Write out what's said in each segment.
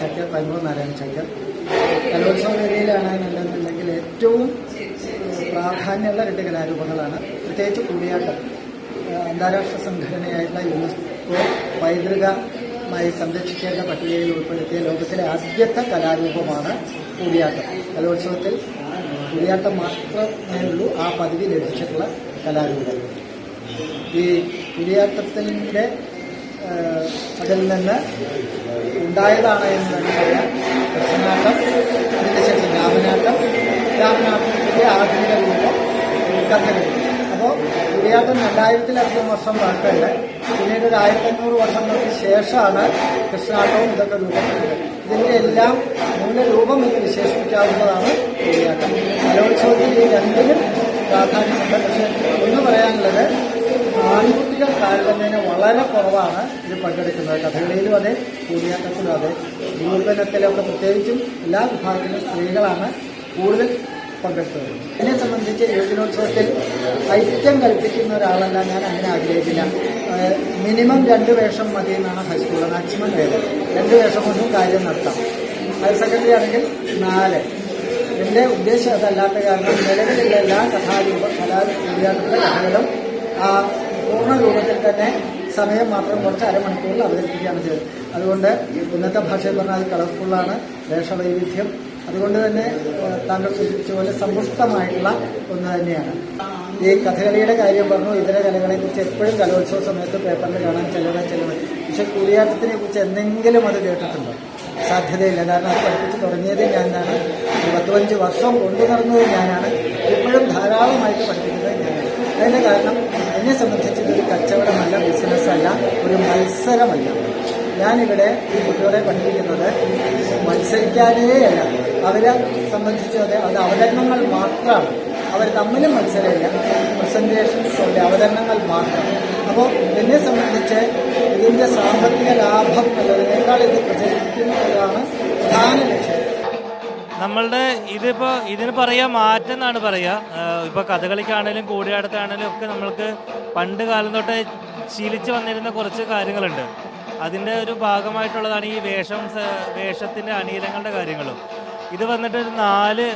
ചക്ക തങ്കം നാരായണ ചക്ക കലോത്സവ വേദിയിലാണ് എന്നുണ്ടെന്നുണ്ടെങ്കിൽ ഏറ്റവും പ്രാധാന്യമുള്ള രണ്ട് കലാരൂപങ്ങളാണ്. പ്രത്യേകിച്ച് കൂടിയാട്ടം. അന്താരാഷ്ട്ര സംഘടനയായിട്ടുള്ള യുനെസ്കോ പൈതൃകമായി സംരക്ഷിക്കേണ്ട പട്ടികയിൽ ഉൾപ്പെടുത്തിയ ലോകത്തിലെ ആദ്യത്തെ കലാരൂപമാണ് കൂടിയാട്ടം. കലോത്സവത്തിൽ കൂടിയാട്ടം മാത്രമേ ഉള്ളൂ ആ പദവി ലഭിച്ചിട്ടുള്ള കലാരൂപം ഈ കൂടിയാട്ടത്തിന്റെ അതിൽ നിന്ന് ഉണ്ടായതാണ് എന്ന് തന്നെ പറയാം. അതിന്റെ ശേഷം രാമനാട്ടം. രാമനാട്ടത്തിന്റെ ആധുനിക രൂപം കഥകളി അപ്പോൾ കൂടിയാട്ടം രണ്ടായിരത്തിലധികം വർഷം പഴക്കമുണ്ട് പിന്നീട് ഒരു ആയിരത്തി അഞ്ഞൂറ് വർഷങ്ങൾക്ക് ശേഷമാണ് കൃഷ്ണാട്ടവും ഇതൊക്കെ രൂപപ്പെട്ടത് ഇതിന്റെ എല്ലാം മൂലരൂപം എന്ന് വിശേഷിപ്പിക്കാവുന്നതാണ് കൂടിയാട്ടം കലോത്സവത്തിൽ ഈ രണ്ടിനും പ്രാധാന്യമുണ്ട്. പക്ഷേ ഒന്ന് പറയാനുള്ളത് ആൺകുട്ടികൾ താരതമ്യേന വളരെ കുറവാണ് ഇത് പങ്കെടുക്കുന്നത്. കഥകളിയിലും അതെ കൂടിയാട്ടത്തിലും അതെ. രൂപനത്തിലൊക്കെ പ്രത്യേകിച്ചും എല്ലാ വിഭാഗത്തിലും സ്ത്രീകളാണ് കൂടുതൽ പങ്കെടുത്തത്. എന്നെ സംബന്ധിച്ച് യുവജനോത്സവത്തിൽ സൈത്യം കൽപ്പിക്കുന്ന ഒരാളല്ല ഞാൻ അങ്ങനെ ആഗ്രഹിക്കില്ല. മിനിമം രണ്ട് വേഷം മതി എന്നാണ് ഹൈസ്കൂൾ മാക്സിമം പേര് രണ്ട് വേഷം കൊണ്ടും കാര്യം നടത്താം. ഹയർ സെക്കൻഡറി ആണെങ്കിൽ നാല്. എന്റെ ഉദ്ദേശം അതല്ലാത്ത കാരണം നിലവിലുള്ള എല്ലാ കഥാരൂപ കലാ കഥകളും ആ തന്നെ സമയം മാത്രം കുറച്ച് അരമണിക്കൂറിൽ അവതരിപ്പിക്കുകയാണ് ചെയ്തത്. അതുകൊണ്ട് ഇന്നത്തെ ഭാഷയിൽ പറഞ്ഞാൽ അത് കളർഫുള്ളാണ് വേഷവൈവിധ്യം. അതുകൊണ്ട് തന്നെ താങ്കൾ സൂചിപ്പിച്ച പോലെ സമ്പുഷ്ടമായിട്ടുള്ള ഒന്ന് തന്നെയാണ്. ഈ കഥകളിയുടെ കാര്യം പറഞ്ഞു ഇതര കലകളെക്കുറിച്ച് എപ്പോഴും കലോത്സവ സമയത്ത് പേപ്പറിൽ കാണാൻ ചിലവ് ചിലവ്. പക്ഷെ കൂടിയാട്ടത്തിനെ കുറിച്ച് എന്തെങ്കിലും അത് കേട്ടിട്ടുണ്ടോ? സാധ്യതയില്ല. കാരണം അത് പഠിപ്പിച്ച് തുടങ്ങിയത് ഞാനാണ്. ഇരുപത്തിയഞ്ച് വർഷം കൊണ്ടു നടന്നത് ഞാനാണ്. എപ്പോഴും ധാരാളമായിട്ട് പഠിപ്പിക്കുന്നത് ഞാനാണ്. അതിന്റെ കാരണം എന്നെ സംബന്ധിച്ച് ഇതൊരു കച്ചവടമല്ല ബിസിനസ്സല്ല ഒരു മത്സരമല്ല. ഞാനിവിടെ ഈ കുട്ടികളെ പഠിപ്പിക്കുന്നത് മത്സരിക്കാനേ അല്ല. അവരെ സംബന്ധിച്ച് അത് അവതരണങ്ങൾ മാത്രമാണ്. അവർ തമ്മിലും മത്സരമില്ല പ്രസന്റേഷൻസ് ഉണ്ട് അവതരണങ്ങൾ മാത്രം. അപ്പോൾ എന്നെ സംബന്ധിച്ച് ഇതിന്റെ സാമ്പത്തിക ലാഭം എന്നതിനേക്കാൾ ഇത് പ്രചരിക്കുന്നതാണ് നമ്മളുടെ ഇതിപ്പോൾ ഇതിന് പറയുക മാറ്റം എന്നാണ് പറയുക. ഇപ്പോൾ ഇപ്പൊ കഥകളിക്കാണേലും കൂടിയാടത്താണേലും ഒക്കെ നമ്മൾക്ക് പണ്ട് കാലം തൊട്ടേ ശീലിച്ചു വന്നിരുന്ന കുറച്ച് കാര്യങ്ങളുണ്ട്. അതിന്റെ ഒരു ഭാഗമായിട്ടുള്ളതാണ് ഈ വേഷം വേഷത്തിന്റെ അണിയിലങ്ങളുടെ കാര്യങ്ങളും. ഇത് വന്നിട്ട് ഒരു നാല്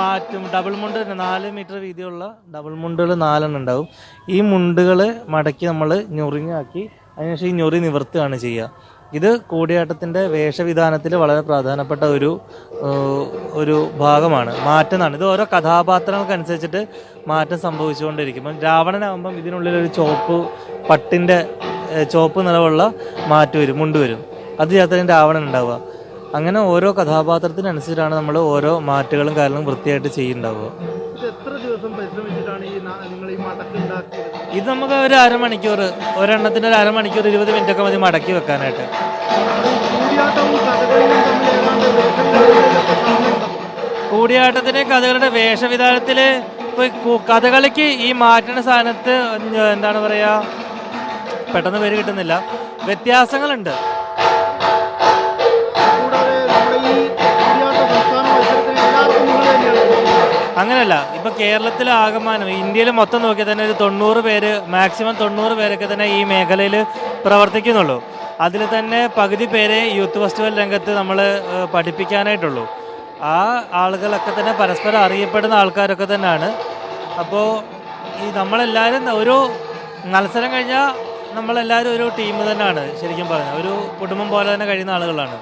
മാറ്റും ഡബിൾ മുണ്ട് നാല് മീറ്റർ വീതിയുള്ള ഡബിൾ മുണ്ടുകൾ നാലെണ്ണം ഉണ്ടാവും. ഈ മുണ്ടുകൾ മടക്കി നമ്മൾ ഞൊറിഞ്ഞാക്കി അതിനുശേഷം ഈ ഞൊറി നിവർത്തുകയാണ് ചെയ്യുക. ഇത് കൂടിയാട്ടത്തിന്റെ വേഷവിധാനത്തിൽ വളരെ പ്രധാനപ്പെട്ട ഒരു ഒരു ഭാഗമാണ്. മാറ്റം എന്നാണ് ഇത് ഓരോ കഥാപാത്രങ്ങൾക്കനുസരിച്ചിട്ട് മാറ്റം സംഭവിച്ചുകൊണ്ടിരിക്കും. രാവണനാകുമ്പം ഇതിനുള്ളിൽ ഒരു ചോപ്പ് പട്ടിന്റെ ചോപ്പ് നിലവുള്ള മാറ്റ് വരും മുണ്ട് വരും. അത് ചേർത്തതിന് രാവണൻ ഉണ്ടാവുക. അങ്ങനെ ഓരോ കഥാപാത്രത്തിനനുസരിച്ചാണ് നമ്മൾ ഓരോ മാറ്റുകളും കാര്യങ്ങളും വൃത്തിയായിട്ട് ചെയ്യുന്നുണ്ടാവുക. ഇത് നമുക്ക് ഒരു അരമണിക്കൂർ ഒരെണ്ണത്തിന് ഒരു അരമണിക്കൂർ ഇരുപത് മിനിറ്റ് ഒക്കെ മതി മടക്കി വെക്കാനായിട്ട്. കൂടിയാട്ടത്തിന് കഥകളുടെ വേഷവിധാനത്തിൽ കഥകളിക്ക് ഈ മാറ്റുന്ന സ്ഥാനത്ത് എന്താണ് പറയുക പെട്ടെന്ന് പേര് കിട്ടുന്നില്ല. വ്യത്യാസങ്ങളുണ്ട്. അങ്ങനെയല്ല ഇപ്പൊ കേരളത്തിലെ ആകമാനം ഇന്ത്യയിൽ മൊത്തം നോക്കിയാൽ തന്നെ ഒരു തൊണ്ണൂറ് പേര് മാക്സിമം തൊണ്ണൂറ് പേരൊക്കെ തന്നെ ഈ മേഖലയിൽ പ്രവർത്തിക്കുന്നുള്ളൂ. അതിൽ തന്നെ പകുതി പേരെ യൂത്ത് ഫെസ്റ്റിവൽ രംഗത്ത് നമ്മൾ പഠിപ്പിക്കാനായിട്ടുള്ളൂ. ആ ആളുകളൊക്കെ തന്നെ പരസ്പരം അറിയപ്പെടുന്ന ആൾക്കാരൊക്കെ തന്നെയാണ്. അപ്പോൾ ഈ നമ്മളെല്ലാവരും ഒരു മത്സരം കഴിഞ്ഞാൽ നമ്മളെല്ലാവരും ഒരു ടീം തന്നെയാണ് ശരിക്കും പറഞ്ഞാൽ ഒരു കുടുംബം പോലെ തന്നെ കഴിയുന്ന ആളുകളാണ്.